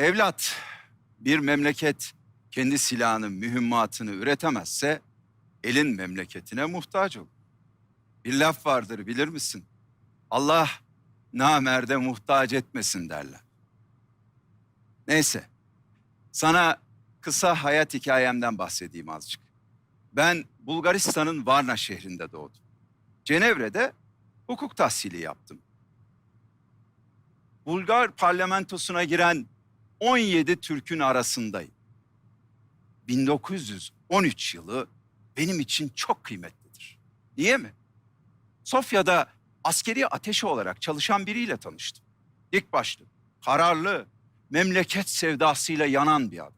Evlat, bir memleket kendi silahını, mühimmatını üretemezse elin memleketine muhtaç olur. Bir laf vardır bilir misin? Allah namerde muhtaç etmesin derler. Neyse, sana kısa hayat hikayemden bahsedeyim azıcık. Ben Bulgaristan'ın Varna şehrinde doğdum. Cenevre'de hukuk tahsili yaptım. Bulgar parlamentosuna giren 17 Türk'ün arasındayım. 1913 yılı benim için çok kıymetlidir. Niye mi? Sofya'da askeri ateşi olarak çalışan biriyle tanıştım. Dik başlı, kararlı, memleket sevdasıyla yanan bir adam.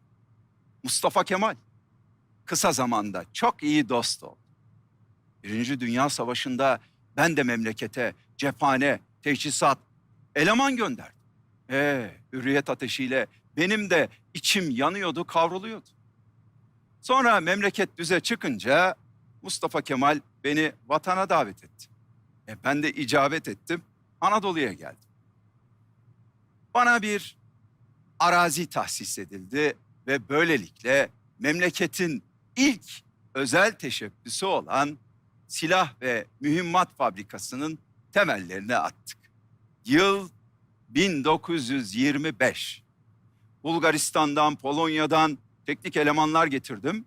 Mustafa Kemal. Kısa zamanda çok iyi dost oldu. Birinci Dünya Savaşı'nda ben de memlekete cephane, teçhizat, eleman gönderdim. Ee, hürriyet ateşiyle benim de içim yanıyordu, kavruluyordu. Sonra memleket düze çıkınca Mustafa Kemal beni vatana davet etti. E ben de icabet ettim, Anadolu'ya geldim. Bana bir arazi tahsis edildi ve böylelikle memleketin ilk özel teşebbüsü olan silah ve mühimmat fabrikasının temellerini attık. Yıl 1925. Bulgaristan'dan, Polonya'dan teknik elemanlar getirdim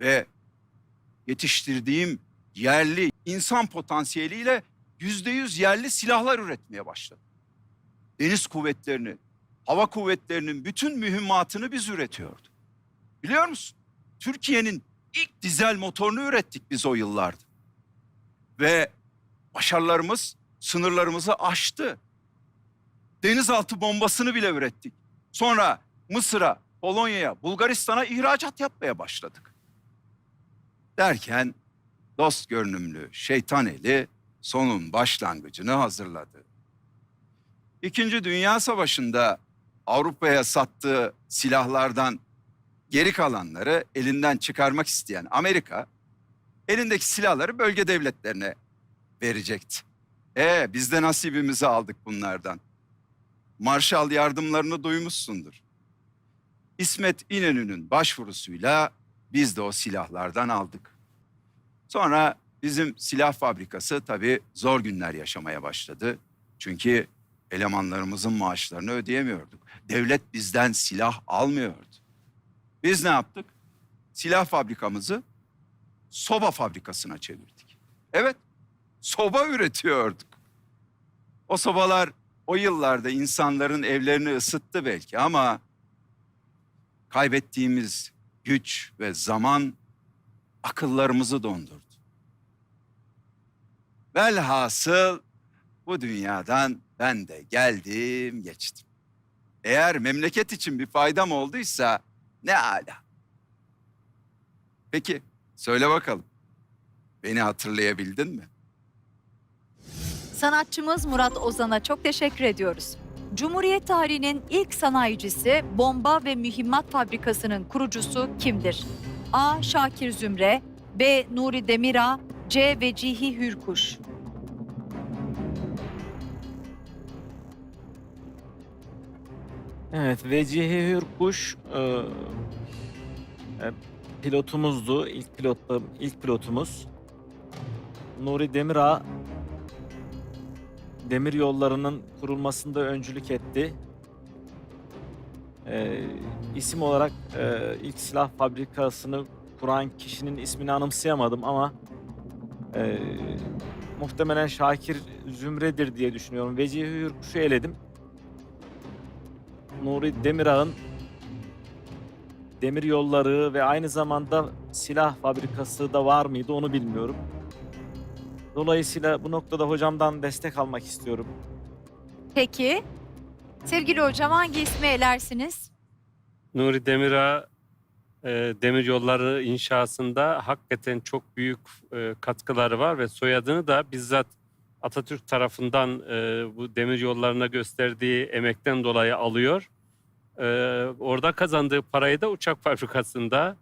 ve yetiştirdiğim yerli insan potansiyeliyle yüzde yüz yerli silahlar üretmeye başladım. Deniz kuvvetlerini, hava kuvvetlerinin bütün mühimmatını biz üretiyorduk. Biliyor musun? Türkiye'nin ilk dizel motorunu ürettik biz o yıllarda. Ve başarılarımız sınırlarımızı aştı. Denizaltı bombasını bile ürettik. Sonra Mısır'a, Polonya'ya, Bulgaristan'a ihracat yapmaya başladık. Derken dost görünümlü şeytan eli sonun başlangıcını hazırladı. İkinci Dünya Savaşı'nda Avrupa'ya sattığı silahlardan geri kalanları elinden çıkarmak isteyen Amerika elindeki silahları bölge devletlerine verecekti. E biz de nasibimizi aldık bunlardan. Marshall yardımlarını duymuşsundur. İsmet İnönü'nün başvurusuyla biz de o silahlardan aldık. Sonra bizim silah fabrikası tabii zor günler yaşamaya başladı. Çünkü elemanlarımızın maaşlarını ödeyemiyorduk. Devlet bizden silah almıyordu. Biz ne yaptık? Silah fabrikamızı soba fabrikasına çevirdik. Evet, soba üretiyorduk. O sobalar o yıllarda insanların evlerini ısıttı belki ama kaybettiğimiz güç ve zaman akıllarımızı dondurdu. Velhasıl bu dünyadan ben de geldim geçtim. Eğer memleket için bir faydam olduysa ne ala. Peki söyle bakalım. Beni hatırlayabildin mi? Sanatçımız Murat Ozan'a çok teşekkür ediyoruz. Cumhuriyet tarihinin ilk sanayicisi bomba ve mühimmat fabrikasının kurucusu kimdir? A. Şakir Zümre B. Nuri Demira C. Vecihi Hürkuş Evet, Vecihi Hürkuş e, e, pilotumuzdu. İlk pilotla, ilk pilotumuz. Nuri Demirağ demir yollarının kurulmasında öncülük etti. E, isim olarak e, ilk silah fabrikasını kuran kişinin ismini anımsayamadım ama e, muhtemelen Şakir Zümre'dir diye düşünüyorum. Vecihi Hürkuş'u eledim. Nuri Demirağ'ın demir yolları ve aynı zamanda silah fabrikası da var mıydı onu bilmiyorum. Dolayısıyla bu noktada hocamdan destek almak istiyorum. Peki sevgili hocam hangi ismi elersiniz? Nuri Demirağ e, demir yolları inşasında hakikaten çok büyük e, katkıları var ve soyadını da bizzat Atatürk tarafından e, bu demir yollarına gösterdiği emekten dolayı alıyor. E, orada kazandığı parayı da uçak fabrikasında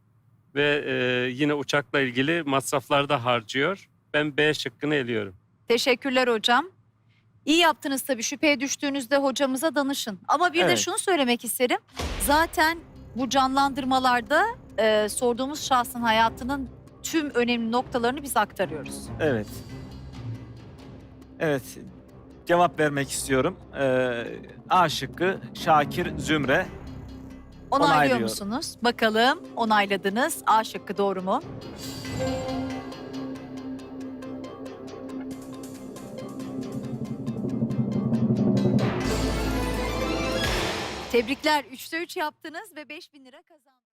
ve e, yine uçakla ilgili masraflarda harcıyor. Ben B şıkkını eliyorum. Teşekkürler hocam. İyi yaptınız tabii şüpheye düştüğünüzde hocamıza danışın. Ama bir de Evet. şunu söylemek isterim. Zaten bu canlandırmalarda e, sorduğumuz şahsın hayatının tüm önemli noktalarını biz aktarıyoruz. Evet. Evet. Cevap vermek istiyorum. Ee, A şıkkı Şakir Zümre. Onaylıyor Onaylıyorum. musunuz? Bakalım onayladınız. A şıkkı doğru mu? Tebrikler. 3'te 3 yaptınız ve 5000 lira.